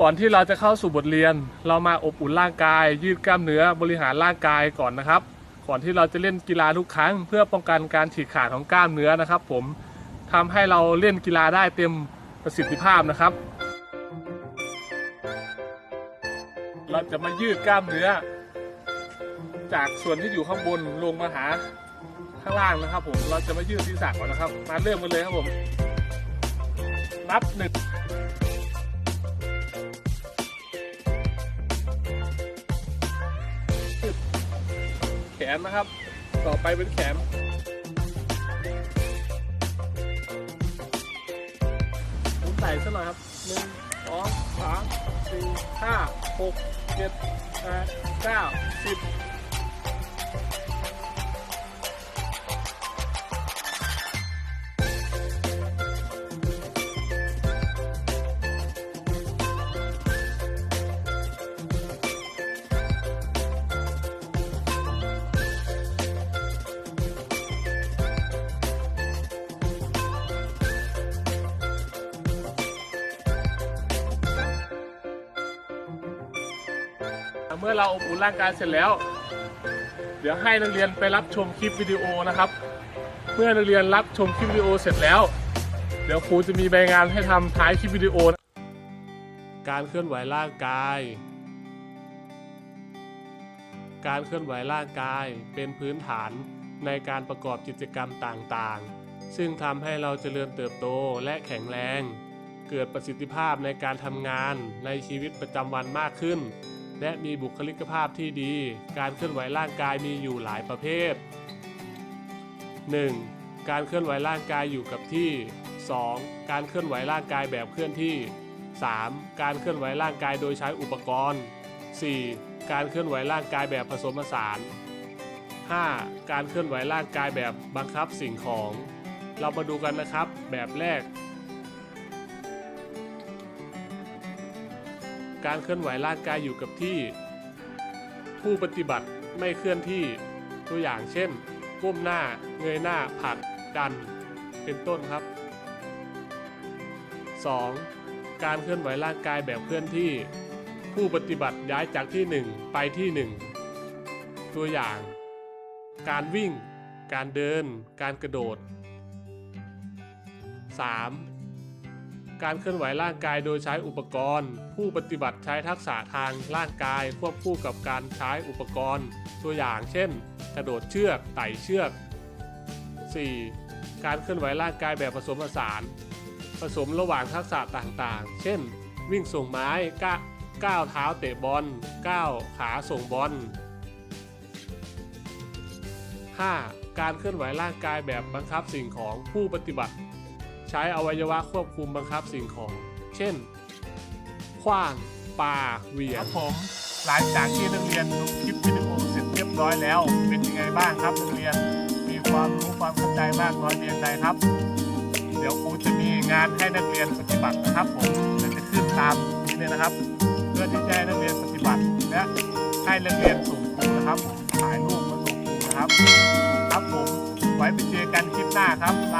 ก่อนที่เราจะเข้าสู่บทเรียน เรามาอบอุ่นร่างกาย ยืดกล้ามเนื้อบริหารร่างกายก่อนนะครับ ก่อนที่เราจะเล่นกีฬาทุกครั้ง เพื่อป้องกันการฉีกขาดของกล้ามเนื้อนะครับ ผมทำให้เราเล่นกีฬาได้เต็มประสิทธิภาพนะครับ เราจะมายืดกล้ามเนื้อ จากส่วนที่อยู่ข้างบนลงมาหาข้างล่างนะครับ ผมเราจะมายืดศีรษะก่อนนะครับ มาเริ่มกันเลยครับผม นับหนึ่ง ขนนะครับ ต่อไปเป็นแขน ผมใส่ซะหน่อยครับหนึ่งสองสามสี่ห้าหกเจ็ดแปดเก้าสิบ เมื่อเราอบอุ่นร่างกายเสร็จแล้ว เดี๋ยวให้นักเรียนไปรับชมคลิปวิดีโอนะครับ เมื่อนักเรียนรับชมคลิปวิดีโอเสร็จแล้ว เดี๋ยวครูจะมีใบงานให้ทำท้ายคลิปวิดีโอนะการเคลื่อนไหวร่างกาย การเคลื่อนไหวร่างกายเป็นพื้นฐานในการประกอบกิจกรรมต่างๆ ซึ่งทำให้เราเจริญเติบโตและแข็งแรง เกิดประสิทธิภาพในการทำงานในชีวิตประจำวันมากขึ้น และมีบุคลิกภาพที่ดี การเคลื่อนไหวร่างกายมีอยู่หลายประเภท 1. การเคลื่อนไหวร่างกายอยู่กับที่ 2. การเคลื่อนไหวร่างกายแบบเคลื่อนที่ 3. การเคลื่อนไหวร่างกายโดยใช้อุปกรณ์ 4. การเคลื่อนไหวร่างกายแบบผสมผสาน 5. การเคลื่อนไหวร่างกายแบบบังคับสิ่งของ เรามาดูกันนะครับ แบบแรก การเคลื่อนไหวร่างกายอยู่กับที่ ผู้ปฏิบัติไม่เคลื่อนที่ ตัวอย่างเช่น ก้มหน้า เงยหน้า ผัก ดัน เป็นต้นครับ 2. การเคลื่อนไหวร่างกายแบบเคลื่อนที่ ผู้ปฏิบัติย้ายจากที่ 1 ไปที่ 1 ตัวอย่าง การวิ่ง การเดิน การกระโดด 3. การเคลื่อนไหวร่างกายโดยใช้อุปกรณ์ ผู้ปฏิบัติใช้ทักษะทางร่างกายควบคู่กับการใช้อุปกรณ์ ตัวอย่างเช่น กระโดดเชือก ไต่เชือก 4. การเคลื่อนไหวร่างกายแบบผสมผสาน ผสมระหว่างทักษะต่างๆ เช่น วิ่งส่งไม้ก้าก้าวเท้าเตะบอลก้าวขาส่งบอล 5. การเคลื่อนไหวร่างกายแบบบังคับสิ่งของผู้ปฏิบัติ ใช้อวัยวะควบคุมบังคับสิ่งของ เช่น ขว้างปาเหวียงครับผมหลังจากที่นักเรียนดูคลิปวิดีโอเสร็จเรียบร้อยแล้ว เป็นยังไงบ้างครับนักเรียนมีความรู้ความเข้าใจมากน้อยเพียงใดครับ เดี๋ยวครูจะมีงานให้นักเรียนปฏิบัตินะครับผมเดี๋ยวจะขึ้นตามนี้เลยนะครับ เพื่อที่จะให้นักเรียนปฏิบัติและให้นักเรียนส่งครูนะครับผมถ่ายรูปมาส่งครูนะครับ ครับผมไว้ไปเจอกันคลิปหน้าครับลา